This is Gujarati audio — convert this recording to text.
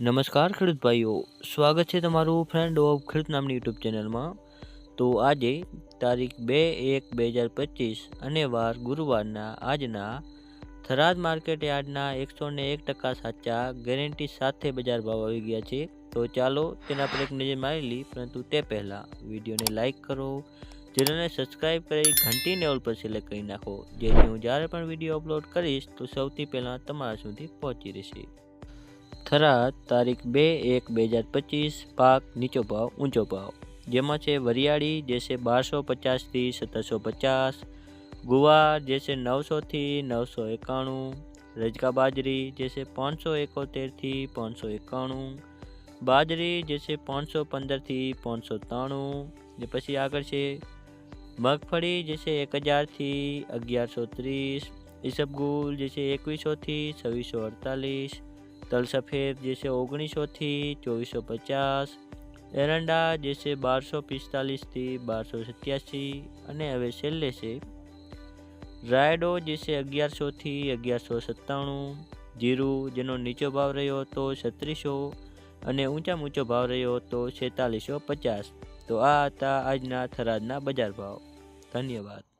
નમસ્કાર ખેડૂત ભાઈઓ, સ્વાગત છે તમારું ફ્રેન્ડ ઓફ ખેડૂત નામની યુટ્યુબ ચેનલમાં તો આજે તારીખ બે એક બે હજાર પચીસ અને વાર ગુરુવારના આજના થરાદ માર્કેટ યાર્ડના એકસો ને એક ટકા સાચા ગેરંટી સાથે બજાર ભાવ આવી ગયા છે. તો ચાલો તેના પર એક નજર મારી લઈ પરંતુ તે પહેલાં વિડીયોને લાઇક કરો, ચેનલને સબસ્ક્રાઈબ કરી ઘંટીને ઓલ પર સિલેક્ટ કરી નાખો, જેથી હું જ્યારે પણ વીડિયો અપલોડ કરીશ, તો સૌથી પહેલાં તમારા સુધી પહોંચી રહેશે. થરાદ તારીખ બે એક બે હજાર પચીસ પાક નીચો ભાવ ઊંચો ભાવ જેમાં છે વરિયાળી જે છે બારસો પચાસથી સત્તરસો પચાસ ગુવાર જે છે નવસોથી નવસો એકાણું રજકા બાજરી જે છે પાંચસો એકોતેરથી પાંચસો એકાણું બાજરી જે છે પાંચસો પંદરથી પાંચસો ત્રાણું ને પછી આગળ છે મગફળી જે છે એક હજારથી અગિયારસો ત્રીસ ઈસબગુલ જે છે એકવીસોથી છવ્વીસો અડતાલીસ તલ સફેદ જે છે ઓગણીસોથી ચોવીસો પચાસ એરંડા જે છે બારસો પિસ્તાલીસથી બારસો સત્યાસી અને હવે છેલ્લે છે, રાયડો જે છે અગિયારસોથી અગિયારસો સત્તાણું જીરું જેનો નીચો ભાવ રહ્યો હતો છત્રીસો અને ઊંચામાં ઊંચો ભાવ રહ્યો હતો છેતાલીસો પચાસ તો આ હતા આજના થરાદના બજાર ભાવ. ધન્યવાદ.